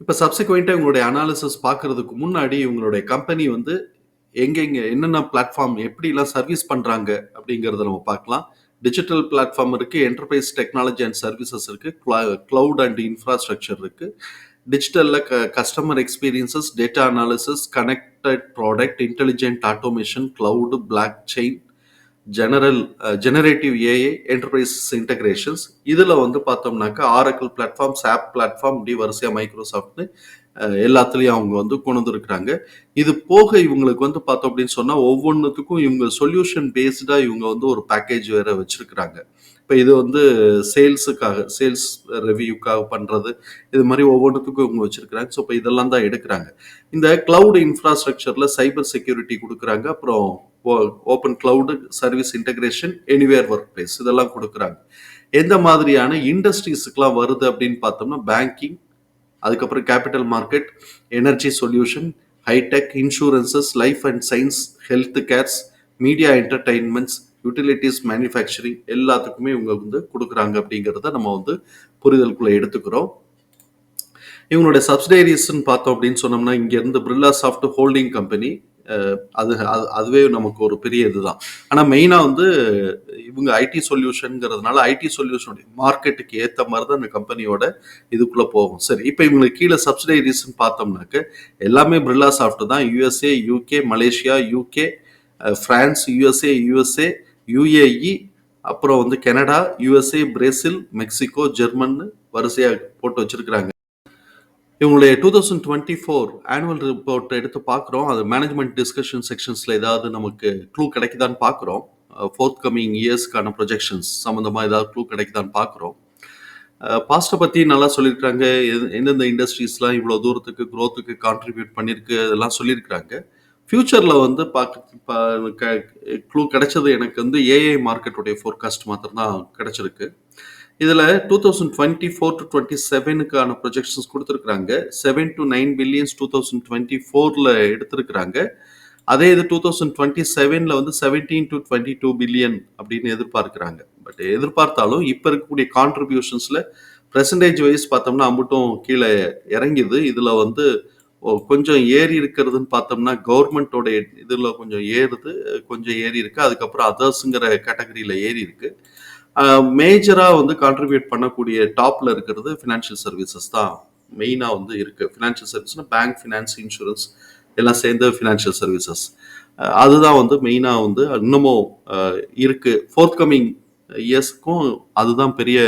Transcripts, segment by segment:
இப்போ சப்சிக்வெண்ட்டாக இவங்களுடைய அனாலிசிஸ் பார்க்கறதுக்கு முன்னாடி இவங்களுடைய கம்பெனி வந்து எங்கெங்க என்னென்ன பிளாட்ஃபார்ம் எப்படிலாம் சர்வீஸ் பண்ணுறாங்க அப்படிங்கிறத நம்ம பார்க்கலாம். டிஜிட்டல் பிளாட்ஃபார்ம் இருக்குது என்டர்பிரைஸ் டெக்னாலஜி அண்ட் சர்வீசஸ் இருக்குது க்ளவுட் அண்ட் இன்ஃப்ராஸ்ட்ரக்சர் இருக்குது டிஜிட்டலில் க customer experiences data analysis connected product intelligent automation cloud blockchain general generative AI enterprise integrations இதில் வந்து பார்த்தோம்னாக்கா ஆரக்கிள் பிளாட்ஃபார்ம் சாப் பிளாட்ஃபார்ம் இப்படி வரிசையாக மைக்ரோசாஃப்ட்னு எல்லாத்துலேயும் அவங்க வந்து கொண்டு வந்துருக்குறாங்க. இது போக இவங்களுக்கு வந்து பார்த்தோம் அப்படின்னு சொன்னால் ஒவ்வொன்றுத்துக்கும் இவங்க சொல்யூஷன் பேஸ்டாக இவங்க வந்து ஒரு பேக்கேஜ் வேற வச்சிருக்கிறாங்க. இப்போ இது வந்து சேல்ஸுக்காக சேல்ஸ் ரெவியூக்காக பண்ணுறது இது மாதிரி ஒவ்வொன்றுத்துக்கும் இவங்க வச்சுருக்கிறாங்க. ஸோ இப்போ இதெல்லாம் தான் எடுக்கிறாங்க. இந்த கிளவுட் இன்ஃப்ராஸ்ட்ரக்சரில் சைபர் செக்யூரிட்டி கொடுக்குறாங்க. அப்புறம் open cloud service integration anywhere workplace இதெல்லாம் கொடுக்குறாங்க. எந்த மாதிரியான இண்டஸ்ட்ரீஸுக்கெலாம் வருது அப்படின்னு பார்த்தோம்னா பேங்கிங் அதுக்கப்புறம் capital market energy solution hi tech insurances life and science health cares media entertainments utilities manufacturing எல்லாத்துக்குமே இவங்க வந்து கொடுக்குறாங்க அப்படிங்கிறத நம்ம வந்து புரிதலுக்குள்ளே எடுத்துக்கிறோம். இவங்களுடைய சப்சிடரிஸ்ன்னு பார்த்தோம் அப்படின்னு சொன்னோம்னா இங்கேருந்து பிர்லா சாஃப்ட் ஹோல்டிங் கம்பெனி அது அதுவே நமக்கு ஒரு பெரிய இதுதான். ஆனால் மெயினாக வந்து இவங்க ஐடி சொல்யூஷனுங்கிறதுனால ஐடி சொல்யூஷனுடைய மார்க்கெட்டுக்கு ஏற்ற மாதிரி தான் இந்த கம்பெனியோட இதுக்குள்ளே போகும். சரி இப்போ இவங்களுக்கு கீழே சப்சிடைரிஸ்ன்னு பார்த்தோம்னாக்க எல்லாமே பிர்லா சாஃப்ட் தான். USA UK Malaysia UK France USA USA UAE அப்புறம் வந்து Canada USA Brazil Mexico German வரிசையாக போட்டு வச்சிருக்கிறாங்க. இவங்களுடைய two thousand twenty four annual report எடுத்து பார்க்குறோம். அது மேனேஜ்மெண்ட் டிஸ்கஷன் செக்ஷன்ஸில் ஏதாவது நமக்கு க்ளூ கிடைக்குதான்னு பார்க்குறோம். ஃபோர்த் கம்மிங் இயர்ஸ்க்கான ப்ரொஜெக்ஷன்ஸ் சம்மந்தமாக ஏதாவது க்ளூ கிடைக்குதான்னு பார்க்குறோம். பாஸ்ட்டை பற்றி நல்லா சொல்லியிருக்கிறாங்க. எந்தெந்த இண்டஸ்ட்ரீஸ்லாம் இவ்வளோ தூரத்துக்கு க்ரோத்துக்கு கான்ட்ரிபியூட் பண்ணியிருக்கு அதெல்லாம் சொல்லியிருக்கிறாங்க. ஃப்யூச்சரில் வந்து பார்க்க க்ளூ கிடைச்சது எனக்கு வந்து ஏஐ மார்க்கெட்டுடைய ஃபோர்காஸ்ட் மாத்திரம் தான் கிடச்சிருக்கு. இதில் two thousand twenty four to twenty செவனுக்கான projections கொடுத்துருக்குறாங்க. Seven to nine billions two thousand twenty ஃபோரில் எடுத்திருக்கிறாங்க. அதே இது டூ தௌசண்ட் டுவெண்ட்டி செவனில் வந்து seventeen to twenty two billion அப்படின்னு எதிர்பார்க்குறாங்க. பட் எதிர்பார்த்தாலும் இப்போ இருக்கக்கூடிய கான்ட்ரிபியூஷன்ஸில் பெர்சன்டேஜ் வைஸ் பார்த்தோம்னா அம்பட்டும் கீழே இறங்கிது. இதில் வந்து கொஞ்சம் ஏறி இருக்கிறதுன்னு பார்த்தோம்னா கவர்மெண்ட்டோட இதில் கொஞ்சம் ஏறுது கொஞ்சம் ஏறி இருக்கு. அதுக்கப்புறம் அதர்ஸுங்கிற கேட்டகரியில் ஏறி இருக்கு. மேஜராக வந்து கான்ட்ரிபியூட் பண்ணக்கூடிய டாப்ல இருக்கிறது ஃபினான்ஷியல் சர்வீசஸ் தான் மெயினாக வந்து இருக்கு. ஃபினான்ஷியல் சர்வீஸ்னா பேங்க் ஃபினான்ஸ் இன்சூரன்ஸ் எல்லாம் சேர்ந்த ஃபினான்ஷியல் சர்வீசஸ் அதுதான் வந்து மெயினாக வந்து இன்னமும் இருக்கு. ஃபோர்த் கம்மிங் இயர்ஸ்க்கும் அதுதான் பெரிய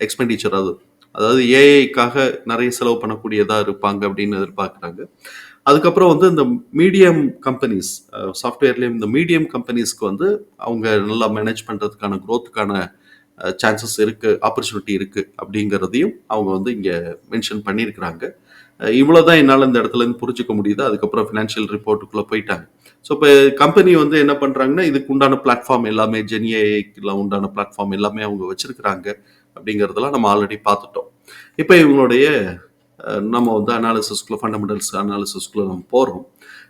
எக்ஸ்பெண்டிச்சர் அது அதாவது ஏஐக்காக நிறைய செலவு பண்ணக்கூடியதாக இருப்பாங்க அப்படின்னு எதிர்பார்க்குறாங்க. அதுக்கப்புறம் வந்து இந்த மீடியம் கம்பெனிஸ் சாஃப்ட்வேர்லேயும் இந்த மீடியம் கம்பெனிஸ்க்கு வந்து அவங்க நல்லா மேனேஜ் பண்ணுறதுக்கான க்ரோத்துக்கான சான்சஸ் இருக்குது ஆப்பர்ச்சுனிட்டி இருக்குது அப்படிங்கிறதையும் அவங்க வந்து இங்கே மென்ஷன் பண்ணியிருக்கிறாங்க. இவ்வளோதான் என்னால் இந்த இடத்துலேருந்து புரிஞ்சிக்க புரிஞ்சுக்க முடியுது. அதுக்கப்புறம் ஃபினான்ஷியல் ரிப்போர்ட்டுக்குள்ளே போயிட்டாங்க. ஸோ இப்போ கம்பெனி வந்து என்ன பண்ணுறாங்கன்னா இதுக்கு உண்டான பிளாட்ஃபார்ம் எல்லாமே ஜென்ஏஐக்கெல்லாம் உண்டான பிளாட்ஃபார்ம் எல்லாமே அவங்க வச்சுருக்கிறாங்க. அப்படிங்கிறதெல்லாம் நம்ம ஆல்ரெடி பார்த்துட்டோம். இப்போ இவங்களுடைய நம்ம வந்து அனாலிசிஸ்குள்ள ஃபண்டமெண்டல்ஸ் அனாலிசிஸ்குள்ள நம்ம போகிறோம்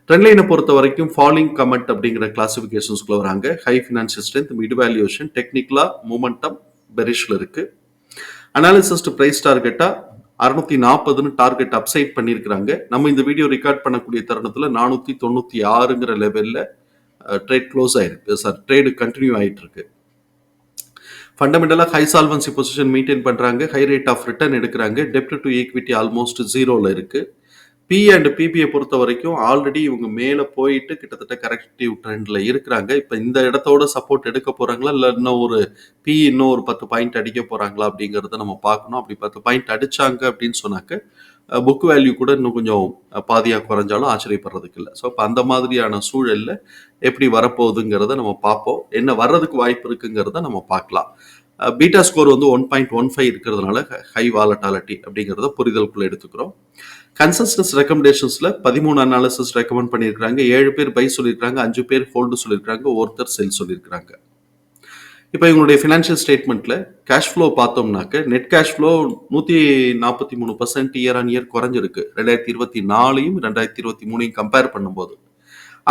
ட்ரெண்ட்லைனை பொறுத்த வரைக்கும் ஃபாலிங் கமெண்ட் அப்படிங்கிற கிளாசிஃபிகேஷன்ஸ்குள்ள வராங்க. High financial strength mid valuation டெக்னிக்கலா மூமெண்டம் பெரிஷில் இருக்கு. அனாலிசிஸ்ட் ப்ரைஸ் டார்கெட்டாக அறுநூத்தி நாற்பதுன்னு டார்கெட் அப்சைட் பண்ணியிருக்கிறாங்க. நம்ம இந்த வீடியோ ரெக்கார்ட் பண்ணக்கூடிய தருணத்தில் நானூற்றி தொண்ணூற்றி ஆறுங்கிற லெவலில் ட்ரேட் க்ளோஸ் ஆயிருக்கு. சார் ட்ரேடு கண்டினியூ ஆகிட்டு இருக்கு. ஃபண்டமெண்டலாக ஹை சால்வன்சி பொசிஷன் மெயின்டைன் பண்ணுறாங்க ஹை ரேட் ஆஃப் ரிட்டர்ன் எடுக்கிறாங்க. டெப்ட் டு ஈக்விட்டி ஆல்மோஸ்ட் ஜீரோவில் இருக்குது பி அண்ட் பிபிஐ பொறுத்த வரைக்கும் ஆல்ரெடி இவங்க மேலே போயிட்டு கிட்டத்தட்ட கரெக்டிவ் ட்ரெண்டில் இருக்கிறாங்க. இப்போ இந்த இடத்தோட சப்போர்ட் எடுக்க போகிறாங்களா இல்லை இன்னும் ஒரு பி இன்னும் ஒரு பத்து பாயிண்ட் அடிக்க போகிறாங்களா அப்படிங்கிறத நம்ம பார்க்கணும். அப்படி பத்து பாயிண்ட் அடிச்சாங்க அப்படின்னு சொன்னாக்க புக் வேல்யூ கூட இன்னும் கொஞ்சம் பாதியாக குறைஞ்சாலும் ஆச்சரியப்படுறதுக்கு இல்லை. ஸோ இப்போ அந்த மாதிரியான சூழலில் எப்படி வரப்போகுதுங்கிறத நம்ம பார்ப்போம். என்ன வர்றதுக்கு வாய்ப்பு இருக்குங்கிறத நம்ம பார்க்கலாம். பீட்டா ஸ்கோர் வந்து ஒன் பாயிண்ட் ஒன் ஃபைவ் இருக்கிறதுனால ஹை வாலட்டாலிட்டி அப்படிங்கிறத புரிதலுக்குள்ள எடுத்துக்கிறோம். கன்சஸ்டன்ஸ் ரெக்கமெண்டேஷன்ஸில் பதிமூணு அனாலிசிஸ் ரெக்கமெண்ட் பண்ணியிருக்காங்க ஏழு பேர் பை சொல்லியிருக்காங்க அஞ்சு பேர் ஹோல்டு சொல்லியிருக்காங்க ஒருத்தர் செல் சொல்லியிருக்காங்க இப்போ இவங்களுடைய ஃபினான்ஷியல் ஸ்டேட்மெண்ட்டில் கேஷ் ஃப்ளோ பார்த்தோம்னாக்க நெட் கேஷ் ஃப்ளோ நூற்றி நாற்பத்தி மூணு பர்சன்ட் இயர் ஆன் இயர் குறைஞ்சிருக்கு. ரெண்டாயிரத்தி இருபத்தி நாலையும் ரெண்டாயிரத்தி இருபத்தி மூணையும் கம்பேர் பண்ணும்போது.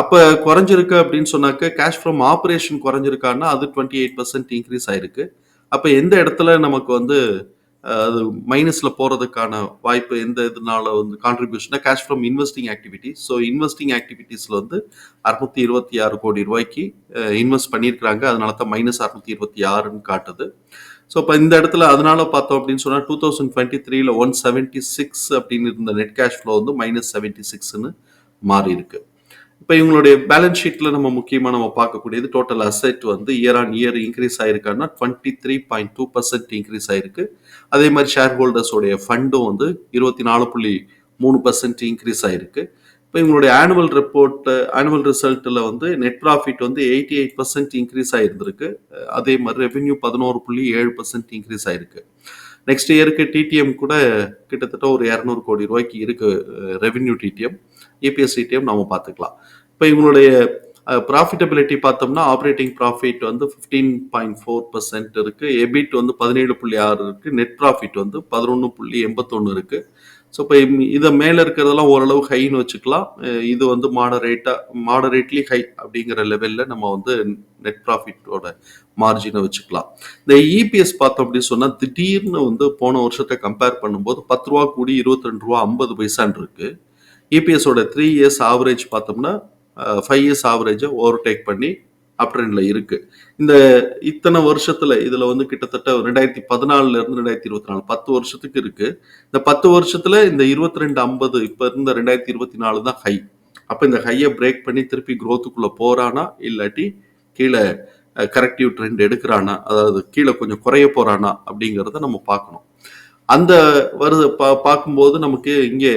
அப்போ குறைஞ்சிருக்கு அப்படின்னு சொன்னாக்க கேஷ் ஃப்ரம் ஆப்ரேஷன் குறைஞ்சிருக்கான்னா அது டுவெண்ட்டி எயிட் பர்சன்ட் இன்க்ரீஸ் ஆயிருக்கு. அப்போ எந்த இடத்துல நமக்கு வந்து அது மைனஸில் போகிறதுக்கான வாய்ப்பு எந்த இதனால வந்து கான்ட்ரிபியூஷனா cash from investing activities so investing ஆக்டிவிட்டீஸில் வந்து அறுநூத்தி இருபத்தி ஆறு கோடி ரூபாய்க்கு இன்வெஸ்ட் பண்ணியிருக்கிறாங்க. அதனால தான் மைனஸ் அறுநூத்தி இருபத்தி ஆறுன்னு காட்டுது. ஸோ இப்போ இந்த இடத்துல அதனால பார்த்தோம் அப்படின்னு சொன்னால் டூ தௌசண்ட் டுவெண்ட்டி த்ரீல ஒன் செவன்ட்டி சிக்ஸ் அப்படின்னு இருந்த நெட் கேஷ் ஃப்ளோ வந்து மைனஸ் செவன்ட்டி சிக்ஸ்னு மாறி இருக்குது இப்போ இவங்களுடைய பேலன்ஸ் ஷீட்டில் நம்ம முக்கியமாக நம்ம பார்க்கக்கூடியது டோட்டல் அசெட் வந்து year on year increase ஆயிருக்கான்னா twenty three point two percent increase ஆயிருக்கு. அதே மாதிரி ஷேர் ஹோல்டர்ஸோடைய ஃபண்டும் வந்து இருபத்தி நாலு புள்ளி மூணு பர்சன்ட் இன்க்ரீஸ் ஆயிருக்கு. இப்போ இவங்களுடைய ஆனுவல் ரிப்போர்ட் ஆனுவல் ரிசல்ட்டில் வந்து நெட் ப்ராஃபிட் வந்து எயிட்டி எயிட் பர்சன்ட் இன்க்ரீஸ் ஆயிருந்திருக்கு. அதே மாதிரி ரெவென்யூ பதினோரு புள்ளி ஏழு பர்சன்ட் இன்க்ரீஸ் ஆயிருக்கு. நெக்ஸ்ட் இயருக்கு டிடிஎம் கூட கிட்டத்தட்ட ஒரு இரநூறு கோடி ரூபாய்க்கு இருக்கு ரெவென்யூ டிடிஎம் இபிஎஸ் டிடிஎம் நம்ம பார்த்துக்கலாம். இப்போ இவங்களுடைய ப்ராஃபிட்டபிலிட்டி பார்த்தோம்னா ஆப்ரேட்டிங் ப்ராஃபிட் வந்து ஃபிஃப்டீன் பாயிண்ட் ஃபோர் பர்சன்ட் இருக்குது எபிட் வந்து பதினேழு புள்ளி ஆறு இருக்குது நெட் ப்ராஃபிட் வந்து பதினொன்று புள்ளி எண்பத்தொன்று இருக்குது ஸோ இப்போ இதை மேலே இருக்கிறதெல்லாம் ஓரளவு ஹைன்னு வச்சுக்கலாம். இது வந்து மாடரேட்டாக மாடரேட்லி ஹை அப்படிங்கிற லெவலில் நம்ம வந்து நெட் ப்ராஃபிட்டோட மார்ஜினை வச்சுக்கலாம். இந்த இபிஎஸ் பார்த்தோம் அப்படின்னு சொன்னால் திடீர்னு வந்து போன வருஷத்தை கம்பேர் பண்ணும்போது பத்து ரூபா கூடி இருபத்தி ரெண்டு ரூபா ஐம்பது பைசான் இருக்குது இபிஎஸோட த்ரீ இயர்ஸ் ஆவரேஜ் பார்த்தோம்னா ஃபைவ் இயர்ஸ் ஆவரேஜை ஓவர்டேக் பண்ணி அப் ட்ரெண்டில் இருக்குது இந்த இத்தனை வருஷத்தில் இதில் வந்து கிட்டத்தட்ட ரெண்டாயிரத்தி பதினாலுலேருந்து ரெண்டாயிரத்தி இருபத்தி நாலு பத்து வருஷத்துக்கு இருக்குது இந்த பத்து வருஷத்தில் இந்த இருபத்தி ரெண்டு ஐம்பது இப்போ இருந்த ரெண்டாயிரத்தி இருபத்தி நாலு தான் ஹை அப்போ இந்த ஹையை பிரேக் பண்ணி திருப்பி க்ரோத்துக்குள்ளே போகிறானா இல்லாட்டி கீழே கரெக்டிவ் ட்ரெண்ட் எடுக்கிறானா? அதாவது கீழே கொஞ்சம் குறைய போகிறானா அப்படிங்கிறத நம்ம பார்க்கணும். அந்த வருது பா பார்க்கும்போது நமக்கு இங்கே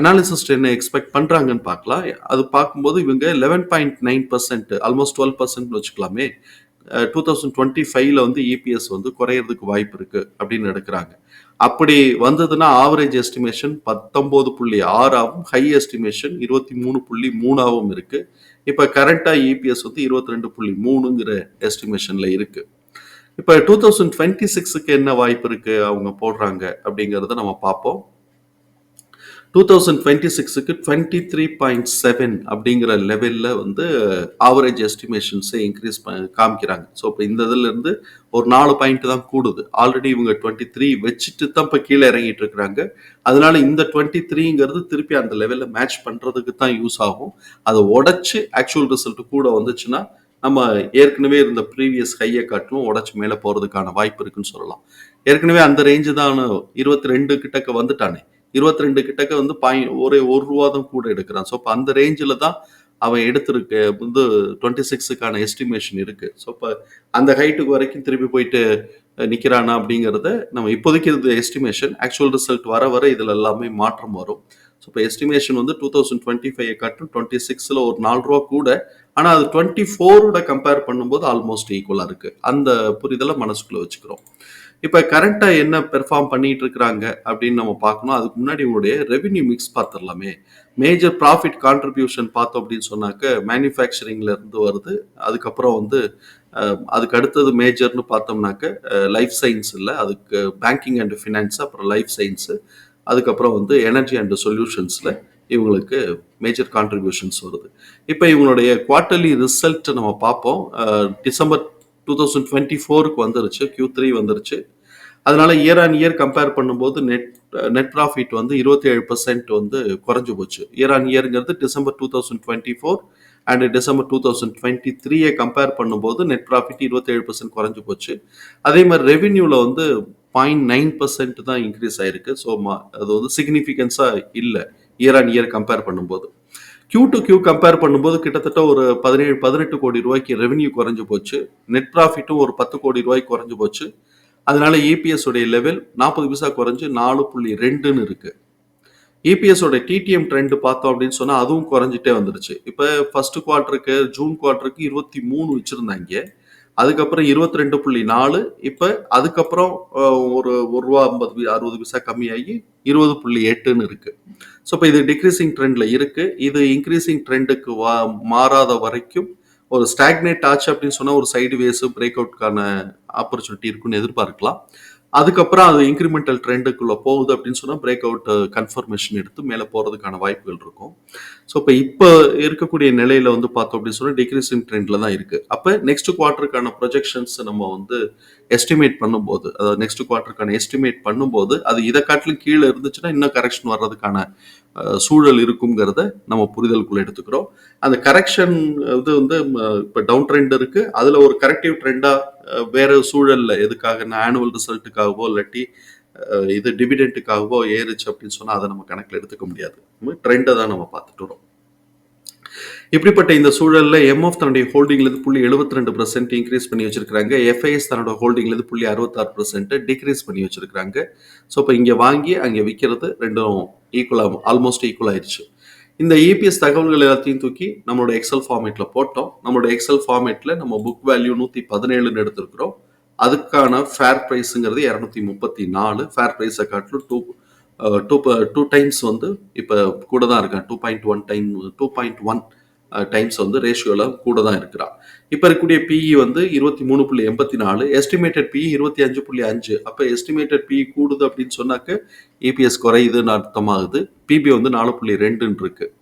அனாலிசிஸ்ட் என்ன எக்ஸ்பெக்ட் பண்ணுறாங்கன்னு பார்க்கலாம். அது பார்க்கும்போது இவங்க eleven point nine percent almost twelve percent வச்சுக்கலாமே. டூ தௌசண்ட் டுவெண்ட்டி ஃபைவ்ல வந்து இபிஎஸ் வந்து குறையிறதுக்கு வாய்ப்பு இருக்கு அப்படின்னு எடுக்கிறாங்க. அப்படி வந்ததுன்னா ஆவரேஜ் எஸ்டிமேஷன் பத்தொம்போது புள்ளி ஆறாவும் ஹை எஸ்டிமேஷன் இருபத்தி மூணு புள்ளி மூணாவும் இருக்கு. இப்போ கரண்டா இபிஎஸ் வந்து இருபத்தி ரெண்டு புள்ளி மூணுங்கிற எஸ்டிமேஷன்ல இருக்கு. இப்போ டூ தௌசண்ட் டுவெண்ட்டி சிக்ஸுக்கு என்ன வாய்ப்பு இருக்கு? அவங்க போடுறாங்க அப்படிங்கிறத நம்ம பார்ப்போம். டூ தௌசண்ட் டுவெண்ட்டி சிக்ஸுக்கு டுவெண்ட்டி த்ரீ பாயிண்ட் செவன் அப்படிங்கிற லெவலில் வந்து ஆவரேஜ் எஸ்டிமேஷன்ஸை இன்க்ரீஸ் காமிக்கிறாங்க. ஸோ இப்போ இந்த இதுலேருந்து ஒரு நாலு பாயிண்ட் தான் கூடுது. ஆல்ரெடி இவங்க டுவெண்ட்டி த்ரீ வச்சுட்டு தான் இப்போ கீழே இறங்கிட்டு இருக்கிறாங்க. அதனால இந்த டுவெண்ட்டி த்ரீங்கிறது திருப்பி அந்த லெவலில் மேட்ச் பண்ணுறதுக்கு தான் யூஸ் ஆகும். அதை உடச்சி ஆக்சுவல் ரிசல்ட் கூட வந்துச்சுன்னா நம்ம ஏற்கனவே இருந்த ப்ரீவியஸ் ஹையை காட்டிலும் உடச்சி மேலே போகிறதுக்கான வாய்ப்பு இருக்குன்னு சொல்லலாம். ஏற்கனவே அந்த ரேஞ்சு தான் இருபத்தி ரெண்டு கிட்டக்க வந்துட்டானே. இருபத்தி ரெண்டு கிட்டக்க வந்து பாய் ஒரே ஒரு ரூபா தான் கூட எடுக்கிறான். ஸோ இப்போ அந்த ரேஞ்சில் தான் அவன் எடுத்திருக்கு. வந்து டுவெண்ட்டி சிக்ஸுக்கான எஸ்டிமேஷன் இருக்கு. ஸோ இப்போ அந்த ஹைட்டுக்கு வரைக்கும் திருப்பி போயிட்டு நிற்கிறானா அப்படிங்கிறத நம்ம இப்போதைக்கு இது எஸ்டிமேஷன் ஆக்சுவல் ரிசல்ட் வர வர இதில் எல்லாமே மாற்றம் வரும். ஸோ இப்போ எஸ்டிமேஷன் வந்து டூ தௌசண்ட் டுவெண்ட்டி ஃபைவ் காட்டும். டுவெண்ட்டி சிக்ஸில் ஒரு நாலு ரூபா கூட. ஆனால் அது டுவெண்ட்டி ஃபோரோட கம்பேர் பண்ணும்போது ஆல்மோஸ்ட் ஈக்குவலாக இருக்குது அந்த புரிதலை மனசுக்குள்ளே வச்சுக்கிறோம். இப்போ கரண்ட்டாக என்ன பெர்ஃபார்ம் பண்ணிட்டு இருக்கிறாங்க அப்படின்னு நம்ம பார்க்கணும். அதுக்கு முன்னாடி உங்களுடைய ரெவென்யூ மிக்ஸ் பார்த்துடலாமே. மேஜர் ப்ராஃபிட் கான்ட்ரிபியூஷன் பார்த்தோம் அப்படின்னு சொன்னாக்க மேனுஃபேக்சரிங்ல இருந்து வருது. அதுக்கப்புறம் வந்து அதுக்கு அடுத்தது மேஜர்னு பார்த்தோம்னாக்க லைஃப் சயின்ஸ் இல்லை அதுக்கு பேங்கிங் அண்ட் ஃபினான்ஸ் அப்புறம் லைஃப் சயின்ஸு அதுக்கப்புறம் வந்து எனர்ஜி அண்ட் சொல்யூஷன்ஸில் இவங்களுக்கு மேஜர் கான்ட்ரிபியூஷன்ஸ் வருது. இப்போ இவங்களுடைய குவார்ட்டர்லி ரிசல்ட் நம்ம பார்ப்போம். டிசம்பர் டூ தௌசண்ட் டுவெண்ட்டி ஃபோருக்கு வந்துருச்சு கியூ த்ரீ வந்துருச்சு. அதனால இயர் ஆன் இயர் கம்பேர் பண்ணும்போது நெட் நெட் ப்ராஃபிட் வந்து இருபத்தி ஏழு வந்து குறைஞ்சு போச்சு. Year on இயருங்கிறது December two thousand twenty four and December two thousand twenty த்ரீயை கம்பேர் பண்ணும்போது நெட் ப்ராஃபிட் இருபத்தேழு பர்சன்ட் குறைஞ்சு போச்சு. அதே மாதிரி ரெவென்யூவில் வந்து பாயிண்ட் நைன் பர்சன்ட் தான் இன்க்ரீஸ் ஆயிருக்கு. ஸோ அது வந்து சிக்னிஃபிகன்ஸாக இல்லை. இயர் ஆன் இயர் கம்பேர் பண்ணும்போது. கியூ டு கியூ கம்பேர் பண்ணும்போது கிட்டத்தட்ட ஒரு பதினேழு பதினெட்டு கோடி ரூபாய்க்கு ரெவென்யூ குறைஞ்சு போச்சு. நெட் ப்ராஃபிட்டும் ஒரு பத்து கோடி ரூபாய்க்கு குறைஞ்சு போச்சு. அதனால இபிஎஸ் உடைய லெவல் நாற்பது பைசா குறைஞ்சு நாலு புள்ளி ரெண்டுன்னு இருக்கு. இபிஎஸ் டிடிஎம் ட்ரெண்ட் பார்த்தோம் அப்படின்னு சொன்னா அதுவும் குறைஞ்சிட்டே வந்துருச்சு இப்போ ஃபர்ஸ்ட் குவார்ட்டருக்கு ஜூன் குவார்ட்டருக்கு இருபத்தி மூணு வச்சிருந்தாங்க. அதுக்கப்புறம் இருபத்தி ரெண்டு புள்ளி நாலு இப்போ அதுக்கப்புறம் ஒரு ஒரு ரூபா ஐம்பது அறுபது பைசா கம்மியாகி இருபது புள்ளி எட்டுன்னு இருக்கு. ஸோ இப்போ இது டிக்ரீசிங் ட்ரெண்ட்ல இருக்கு. இது இன்க்ரீசிங் ட்ரெண்டுக்கு வா மாறாத வரைக்கும் ஒரு ஸ்டாக்னேட் ஆச்சு அப்படின்னு சொன்னா ஒரு சைடு வேஸ் பிரேக் அவுட்கான ஆப்பர்ச்சுனிட்டி இருக்குன்னு எதிர்பார்க்கலாம். அதுக்கப்புறம் அது இன்க்ரிமெண்டல் ட்ரெண்டுக்குள்ள போகுது அப்படின்னு சொன்னா பிரேக் அவுட் கன்ஃபர்மேஷன் எடுத்து மேலே போறதுக்கான வாய்ப்புகள் இருக்கும். ஸோ இப்போ இப்போ இருக்கக்கூடிய நிலையில வந்து பார்த்தோம் அப்படின்னு சொன்னால் டிக்ரீசிங் ட்ரெண்ட்ல தான் இருக்கு. அப்போ நெக்ஸ்ட் குவார்ட்டருக்கான ப்ரொஜெக்ஷன்ஸ் நம்ம வந்து எஸ்டிமேட் பண்ணும்போது அதாவது நெக்ஸ்ட் குவார்ட்டருக்கான எஸ்டிமேட் பண்ணும்போது அது இதை காட்டிலும் கீழே இருந்துச்சுன்னா இன்னும் கரெக்ஷன் வர்றதுக்கான சூழல் இருக்குங்கிறத நம்ம புரிதலுக்குள்ள எடுத்துக்கிறோம். அந்த கரெக்ஷன் இது வந்து இப்போ டவுன் ட்ரெண்ட் இருக்கு. அதில் ஒரு கரெக்டிவ் ட்ரெண்டாக வேற சூழல்ல எதுக்காக ஆனுவல் ரிசல்ட்டுக்காகவோ இல்லாட்டி இது டிவிடெண்ட்டுக்காகவோ ஏறுச்சு அப்படின்னு சொன்னால் அதை நம்ம கணக்கில் எடுத்துக்க முடியாது. ட்ரெண்டை தான் நம்ம பார்த்துட்டு வரோம். இப்படிப்பட்ட இந்த சூழலில் எம்எஃப் தன்னுடைய ஹோல்டிங்ல இருந்து புள்ளி எழுபத்தி ரெண்டு பர்சன்ட் இன்க்ரீஸ் பண்ணி வச்சிருக்காங்க எஃப்ஐஎஸ் தன்னோட ஹோல்டிங்ல இருந்து புள்ளி அறுபத்தாறு பர்சன்ட் டிக்ரீஸ் பண்ணி வச்சிருக்காங்க ஸோ இப்போ இங்கே வாங்கி அங்கே விற்கிறது ரெண்டும் ஈக்குவலாக ஆல்மோஸ்ட் ஈக்குவல் ஆயிடுச்சு இந்த இபிஎஸ் தகவல்கள் எல்லாத்தையும் தூக்கி நம்மளோட எக்ஸல் ஃபார்மேட்டில் போட்டோம். நம்மளோட எக்ஸல் ஃபார்மேட்டில் நம்ம புக் வேல்யூ நூற்றி பதினேழுன்னு எடுத்திருக்கிறோம். அதுக்கான ஃபேர் ப்ரைஸுங்கிறது இரநூத்தி முப்பத்தி நாலு ஃபேர் ப்ரைஸை காட்டிலும் டூ டூ டூ டைம்ஸ் வந்து இப்போ கூட தான் இருக்கான் two point one time two point one times வந்து ரேஷியோவில் கூட தான் இருக்கிறான். இப்போ இருக்கக்கூடிய பிஇ வந்து இருபத்தி மூணு புள்ளி எண்பத்தி நாலு எஸ்டிமேட்டட் பிஇ இருபத்தி அஞ்சு புள்ளி அஞ்சு. அப்போ எஸ்டிமேட்டட் பிஇ கூடுது அப்படின்னு சொன்னாக்க இபிஎஸ் குறையுதுன்னு அர்த்தமாகுது. பிபி வந்து நாலு புள்ளி ரெண்டுன்னு இருக்குது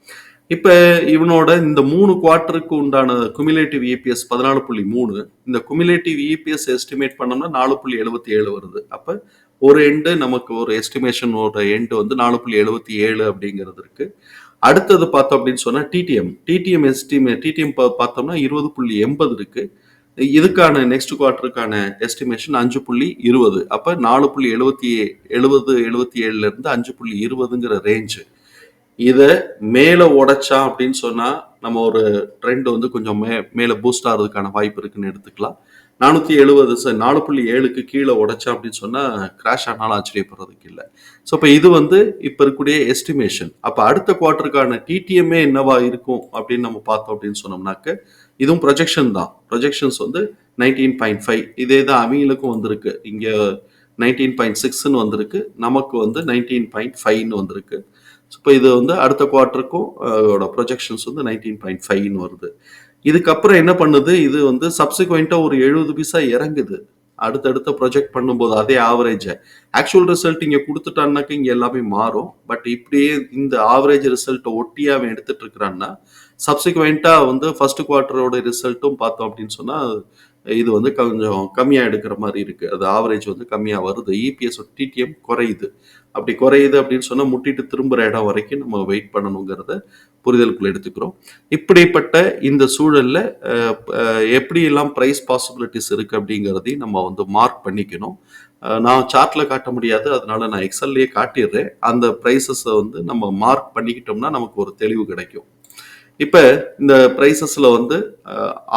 இப்போ இவனோட இந்த மூணு குவார்ட்டருக்கு உண்டான குமிலேட்டிவ் இபிஎஸ் பதினாலு புள்ளி மூணு இந்த குமிலேட்டிவ் இபிஎஸ் எஸ்டிமேட் பண்ணோம்னா நாலு புள்ளி எழுபத்தி ஏழு வருது. அப்போ ஒரு எண்டு நமக்கு ஒரு எஸ்டிமேஷனோட எண்டு வந்து நாலு புள்ளி எழுபத்தி ஏழு அப்படிங்கிறது இருக்கு. அடுத்தது பார்த்தோம் அப்படின்னு சொன்னா டிடிஎம் டிடிஎம் எஸ்டிமே டிடிஎம் பார்த்தோம்னா இருபது புள்ளி எண்பது இருக்கு. இதுக்கான நெக்ஸ்ட் குவார்ட்டருக்கான எஸ்டிமேஷன் அஞ்சு புள்ளி இருபது. அப்ப நாலு புள்ளி எழுபத்தி எழுபது எழுபத்தி ஏழுல இருந்து அஞ்சு புள்ளி இருபதுங்கிற ரேஞ்சு இதை மேலே உடைச்சா அப்படின்னு சொன்னால் நம்ம ஒரு ட்ரெண்ட் வந்து கொஞ்சம் மே மேலே பூஸ்ட் ஆகிறதுக்கான வாய்ப்பு இருக்குன்னு எடுத்துக்கலாம். நானூற்றி எழுபது சார் நாலு புள்ளி ஏழுக்கு கீழே உடைச்சா அப்படின்னு சொன்னால் கிராஷ் ஆனாலும் ஆச்சரியப்படுறதுக்கு இல்லை. ஸோ இப்போ இது வந்து இப்போ இருக்கக்கூடிய எஸ்டிமேஷன் அப்போ அடுத்த குவார்ட்டருக்கான டிடிஎம்ஏ என்னவா இருக்கும் அப்படின்னு நம்ம பார்த்தோம் அப்படின்னு சொன்னோம்னாக்க இதுவும் ப்ரொஜெக்ஷன் தான். ப்ரொஜெக்ஷன்ஸ் வந்து நைன்டீன் பாயிண்ட் ஃபைவ் இதே தான் அவங்களுக்கும் வந்திருக்கு. இங்கே நைன்டீன் பாயிண்ட் சிக்ஸ்ன்னு வந்திருக்கு. நமக்கு வந்து நைன்டீன் பாயிண்ட் ஃபைவ்னு வந்திருக்கு. இப்போ இது வந்து அடுத்த குவார்ட்டருக்கும் ப்ரொஜெக்ஷன்ஸ் வந்து நைன்டீன் பாயிண்ட் ஃபைவ்னு வருது. இதுக்கப்புறம் என்ன பண்ணுது? இது வந்து சப்சிக்வெண்ட்டாக ஒரு எழுபது பைசா இறங்குது. அடுத்தடுத்த ப்ரொஜெக்ட் பண்ணும்போது அதே ஆவரேஜை ஆக்சுவல் ரிசல்ட் இங்கே கொடுத்துட்டான்னாக்க இங்கே எல்லாமே மாறும். பட் இப்படியே இந்த ஆவரேஜ் ரிசல்ட்டை ஒட்டியே அவன் எடுத்துட்டு இருக்கிறான்னா சப்சிக்வெண்ட்டாக வந்து ஃபர்ஸ்ட் குவார்ட்டரோட ரிசல்ட்டும் பார்த்தோம் அப்படின்னு சொன்னால் இது வந்து கொஞ்சம் கம்மியாக எடுக்கிற மாதிரி இருக்குது அது ஆவரேஜ் வந்து கம்மியாக வருது. இபிஎஸ் டிடிஎம் குறையுது. அப்படி குறையுது அப்படின்னு சொன்னால் முட்டிட்டு திரும்புகிற இடம் வரைக்கும் நம்ம வெயிட் பண்ணணுங்கிறத புரிதலுக்குள்ள எடுத்துக்கிறோம். இப்படிப்பட்ட இந்த சூழலில் எப்படியெல்லாம் ப்ரைஸ் பாசிபிலிட்டிஸ் இருக்குது அப்படிங்கிறதையும் நம்ம வந்து மார்க் பண்ணிக்கணும். நான் சார்ட்டில் காட்ட முடியாது. அதனால நான் எக்ஸல்லையே காட்டிடுறேன். அந்த ப்ரைஸஸை வந்து நம்ம மார்க் பண்ணிக்கிட்டோம்னா நமக்கு ஒரு தெளிவு கிடைக்கும். இப்போ இந்த ப்ரைஸஸில் வந்து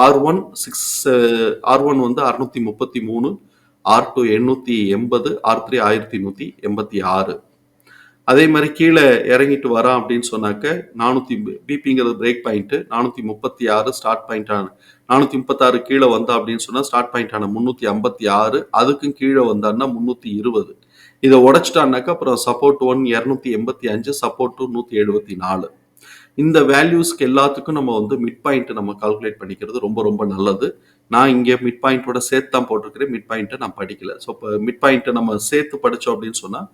R one six R one வந்து அறுநூத்தி முப்பத்தி மூணு ஆர் டூ எண்ணூற்றி எண்பது ஆர் த்ரீ ஆயிரத்தி நூற்றி எண்பத்தி ஆறு. அதே மாதிரி கீழே இறங்கிட்டு வரான் அப்படின்னு சொன்னாக்க நானூற்றி பிபிங்கிறது பிரேக் பாயிண்ட்டு நானூற்றி முப்பத்தி ஆறு ஸ்டார்ட் பாயிண்டான நானூற்றி முப்பத்தாறு கீழே வந்தா அப்படின்னு சொன்னால் ஸ்டார்ட் பாயிண்டான முந்நூற்றி ஐம்பத்தி ஆறு அதுக்கும் கீழே வந்தான்னா முந்நூற்றி இருபது. இதை உடைச்சிட்டான்னாக்கா அப்புறம் சப்போர்ட் ஒன் இரநூத்தி எண்பத்தி அஞ்சு சப்போர்ட் டூ நூற்றி எழுபத்தி நாலு. இந்த வேல்யூஸ்க்கு எல்லாத்துக்கும் நம்ம வந்து மிட் பாயிண்ட் நம்ம கால்குலேட் பண்ணிக்கிறது ரொம்ப ரொம்ப நல்லது. நான் இங்கே மிட் பாயிண்ட்டோட சேர்த்து தான் போட்டிருக்கிறேன். மிட் பாயிண்ட்டை நான் படிக்கல. ஸோ இப்போ மிட் பாயிண்ட்டை நம்ம சேர்த்து படித்தோம் அப்படின்னு சொன்னால்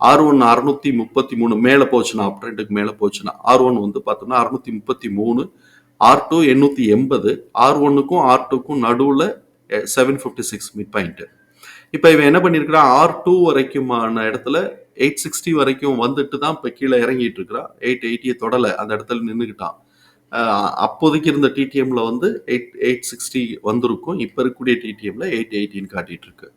ஆர் ஒன் அறுநூத்தி முப்பத்தி மூணு மேலே போச்சுன்னா அப் ட்ரெண்டுக்கு மேலே போச்சுன்னா ஆர் ஒன் வந்து பார்த்தோம்னா அறுநூத்தி முப்பத்தி மூணு ஆர் டூ எண்ணூற்றி எண்பது ஆர் ஒன்னுக்கும் ஆர் டூக்கும் நடுவில் seven fifty six mid point இப்போ இவன் என்ன பண்ணியிருக்கிறான் ஆர் டூ வரைக்குமான இடத்துல எயிட் சிக்ஸ்டி வரைக்கும் வந்துட்டு தான் இப்போ கீழே இறங்கிட்டு இருக்கிறான் எயிட் எயிட்டியை தொடலை. அந்த இடத்துல நின்றுக்கிட்டான் அப்போதைக்கு இருந்த டிடிஎம்ல வந்து எயிட் எயிட் சிக்ஸ்டி வந்திருக்கும். இப்போ இருக்கக்கூடிய டிடிஎம்ல எயிட் எயிட்டின்னு காட்டிட்டு இருக்கு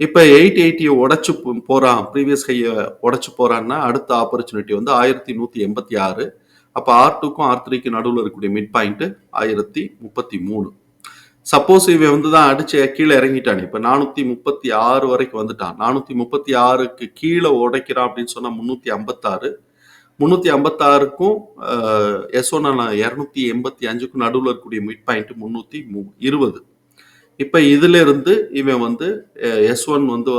இப்போ எயிட் எயிட்டியை உடச்சு போறான். ப்ரீவியஸ் ஹையை உடச்சு போறான்னா அடுத்த ஆப்பர்ச்சுனிட்டி வந்து ஆயிரத்தி நூற்றி எண்பத்தி ஆறு. அப்போ ஆர் டூக்கும் ஆர் த்ரீக்கும் நடுவில் இருக்கக்கூடிய மிட் பாயிண்ட் ஆயிரத்தி முப்பத்தி மூணு. சப்போஸ் இவன் வந்து தான் அடிச்சு கீழே இறங்கிட்டான். இப்போ நானூற்றி முப்பத்தி ஆறு வரைக்கும் வந்துட்டான். நானூற்றி முப்பத்தி ஆறுக்கு கீழே உடைக்கிறான் அப்படின்னு சொன்னால் முந்நூற்றி ஐம்பத்தாறு. முந்நூற்றி ஐம்பத்தாறுக்கும் எஸ் ஒன் இரநூத்தி எண்பத்தி அஞ்சுக்கும் நடுவில் இருக்கக்கூடிய மிட் பாயிண்ட் முந்நூற்றி மு இருபது. இப்போ இதுல இருந்து இவன் வந்து எஸ் ஒன் வந்து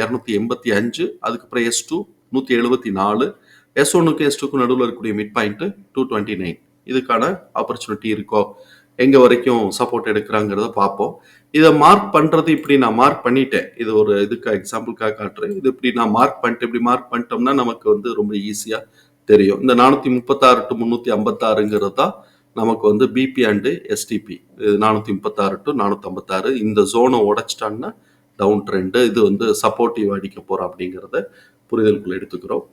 இரநூத்தி எண்பத்தி அஞ்சு அதுக்கப்புறம் எஸ் டூ நூற்றி எழுபத்தி நாலு எஸ் ஒன்னுக்கு எஸ் டூக்கும் நடுவில் இருக்கக்கூடிய mid point two twenty nine இதுக்கான ஆப்பர்ச்சுனிட்டி இருக்கோ? எங்கே வரைக்கும் சப்போர்ட் எடுக்கிறாங்கிறத பார்ப்போம். இதை மார்க் பண்ணுறது இப்படி நான் மார்க் பண்ணிட்டேன். இது ஒரு இதுக்கு எக்ஸாம்பிளுக்காக காட்டுறேன். இது இப்படி நான் மார்க் பண்ணிட்டு இப்படி மார்க் பண்ணிட்டோம்னா நமக்கு வந்து ரொம்ப ஈஸியாக தெரியும். இந்த நானூற்றி முப்பத்தாறு டு முந்நூற்றி ஐம்பத்தாறுங்கிறது தான் நமக்கு வந்து பிபி அண்டு எஸ்டிபி இது நானூற்றி முப்பத்தாறு டு நானூற்றம்பத்தாறு இந்த ஜோனை உடைச்சிட்டான்னா டவுன் ட்ரெண்டு இது வந்து சப்போர்ட்டிவ் அடிக்க போகிறோம் அப்படிங்கிறத புரிதலுக்குள்ள எடுத்துக்கிறோம்.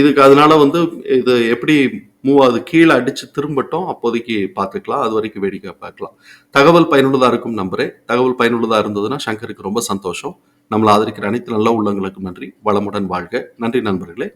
இதுக்கு அதனால வந்து இது எப்படி மூவாவது கீழே அடித்து திரும்பட்டும் அப்போதைக்கு பார்த்துக்கலாம். அது வரைக்கும் வேடிக்கை பார்க்கலாம். தகவல் பயனுள்ளதாக இருக்கும் நம்பரே. தகவல் பயனுள்ளதாக இருந்ததுன்னா சங்கருக்கு ரொம்ப சந்தோஷம். நம்மளை ஆதரிக்கிற அனைத்து நல்ல உள்ளங்களுக்கும் நன்றி. வளமுடன் வாழ்க. நன்றி நண்பர்களே.